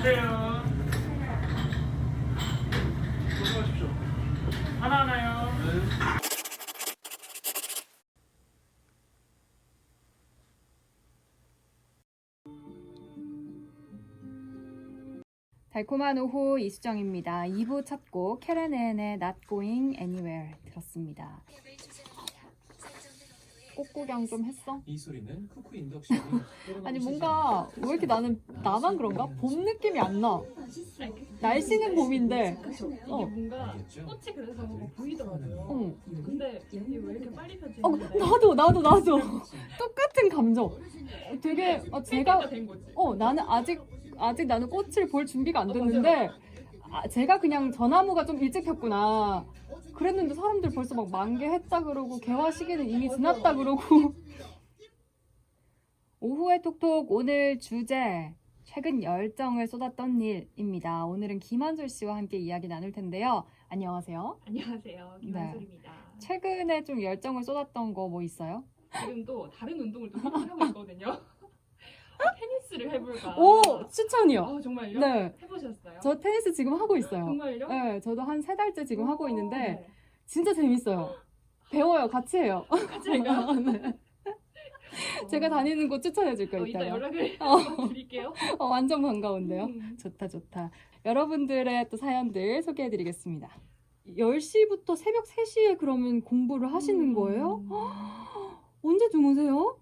안돼요. 조심하십시오. 하나 하나요. 달콤한 오후 이수정입니다. 2부 첫 곡 캐렌앤의 Not Going Anywhere 들었습니다. 꽃 구경 좀 했어? 이 소리는 쿠쿠 인덕션이 아니 뭔가 왜 이렇게 나는 나만 그런가? 봄 느낌이 안 나. 날씨는 봄인데. 이게 어. 뭔가 알겠죠? 꽃이 그래서 보이더라고요. 어. 근데 이게 왜 이렇게 빨리 어 펴지는데? 나도 나도 나도 똑같은 감정. 어, 되게 어, 제가 된 거지. 어 나는 아직 아직 나는 꽃을 볼 준비가 안 됐는데 아, 제가 그냥 전나무가 좀 일찍 폈구나. 그랬는데 사람들 벌써 막 만개했다 그러고 개화 시기는 이미 지났다 그러고. 오후의 톡톡 오늘 주제 최근 열정을 쏟았던 일입니다. 오늘은 김한솔 씨와 함께 이야기 나눌 텐데요. 안녕하세요. 안녕하세요, 김한솔입니다. 최근에 좀 열정을 쏟았던 거 뭐 있어요? 지금도 다른 운동을 또 생각하고 있거든요. 어, 테니스를 해볼까? 오 추천이요. 아, 정말요? 네, 해보셨어요? 저 테니스 지금 하고 있어요. 정말요? 네, 저도 한 세 달째 지금 하고 오, 있는데 네. 진짜 재밌어요. 배워요, 같이 해요. 같이 할까요? 네. 제가 다니는 곳 추천해 줄 어, 거예요, 이따 이따가. 연락을 어. 드릴게요. 어, 완전 반가운데요. 음. 좋다, 좋다. 여러분들의 또 사연들 소개해 드리겠습니다. 10시부터 새벽 3시에 그러면 공부를 하시는 음. 거예요? 언제 주무세요?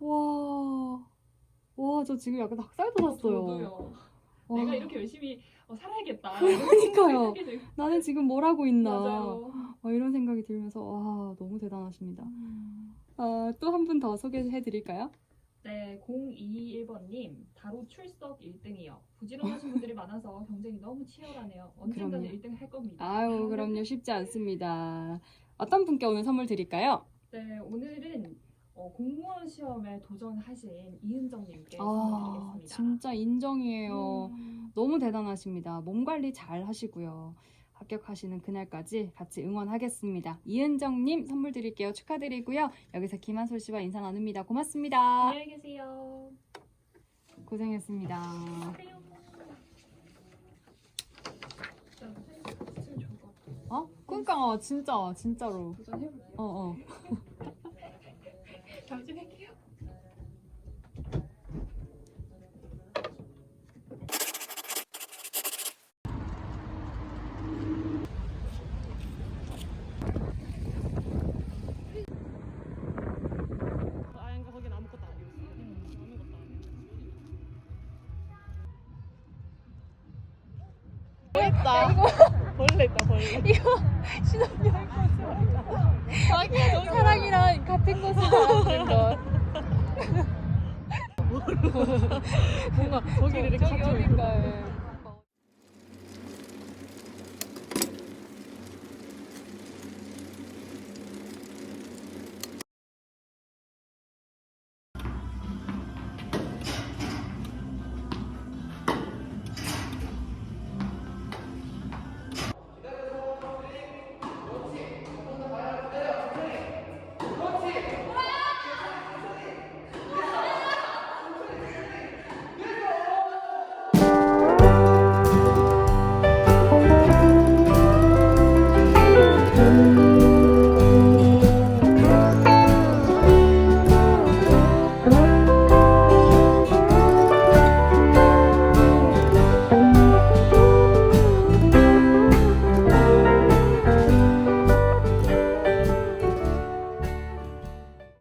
와. 와, 저 지금 약간 닭살 돋았어요. 저도요. 와, 내가 이렇게 열심히 어, 살아야겠다. 그러니까요. 이렇게. 나는 지금 뭘 하고 있나. 맞아요. 어, 이런 생각이 들면서, 와, 너무 대단하십니다. 어, 또한 분 더 소개해 드릴까요? 네, 021번님 바로 출석 1등이요. 부지런하신 분들이 많아서 경쟁이 너무 치열하네요. 언젠가는 그럼요. 1등 할 겁니다. 아유, 그럼요. 쉽지 않습니다. 어떤 분께 오늘 선물 드릴까요? 네, 오늘은 어, 공무원 시험에 도전하신 이은정님께 아, 선물드리겠습니다. 진짜 인정이에요. 음, 너무 대단하십니다. 몸 관리 잘 하시고요. 합격하시는 그날까지 같이 응원하겠습니다. 이은정님 선물 드릴게요. 축하드리고요. 여기서 김한솔 씨와 인사 나눕니다. 고맙습니다. 안녕히 계세요. 고생했습니다. 좋을 것 같아요. 어? 그러니까 어, 진짜 진짜로. 도전해볼게요. 어 어. 벌레 있다 벌레. 이거 신혼여행 자기야 너 사랑이랑 같은 곳을 살았는 것. 뭔가 거기를 이렇게 저기 어딘가에.